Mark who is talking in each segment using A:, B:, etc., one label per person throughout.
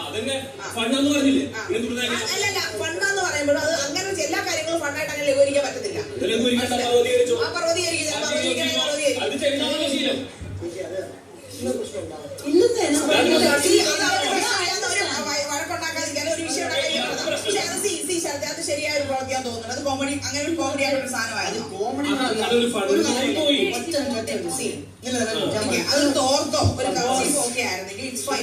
A: അതന്നെ ഫണ്ടാന്ന് പറഞ്ഞില്ലേ?
B: അല്ലല്ല ഫണ്ടാന്ന് പറയുമ്പോൾ അത് അങ്ങനെ എല്ലാ കാര്യങ്ങളും ഫണ്ടായിട്ട് അങ്ങനെ ലഘൂകരിക്കാൻ പറ്റത്തില്ല. ഇന്നത്തെ വഴക്കുണ്ടാക്കാതിരിക്കാൻ ഒരു വിഷയം പക്ഷെ അത് സി സി ശരത്തെ അത് ശരിയായ ഒരു പ്രവൃത്തിയാന്ന് തോന്നുന്നുണ്ട് അത് കോമഡി അങ്ങനെ ഒരു കോമഡി ആയിട്ടൊരു സാധനമായിരുന്നു. കോമഡി അത്
A: തോർ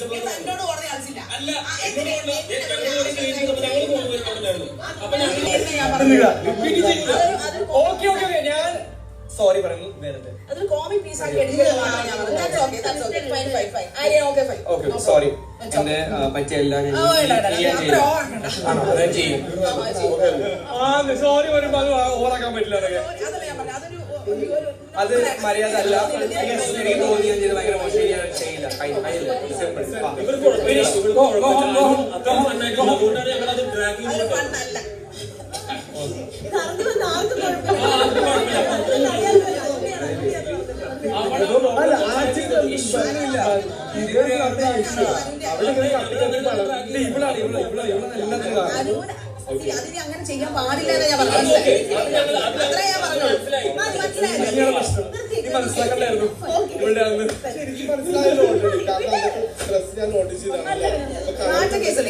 A: എന്നോട്
B: ഞാൻ
C: സോറി പറയുന്നു.
B: അതൊരു കോമിക് പീസ്
C: സോറി എന്റെ പറ്റിയ സോറി പറയുമ്പോ അത് ഓറാക്കാൻ പറ്റില്ല അത് മര്യാദ അല്ല.
B: അതിനെ അങ്ങനെ ചെയ്യാൻ പാടില്ല എന്ന് ഞാൻ പറഞ്ഞു അത്രേ ഞാൻ പറഞ്ഞു മനസ്സിലായല്ലോ
D: ഓക്കെ മനസ്സിലായല്ലോ. ഞാൻ
B: നോട്ടീസ്
D: ചെയ്താണ്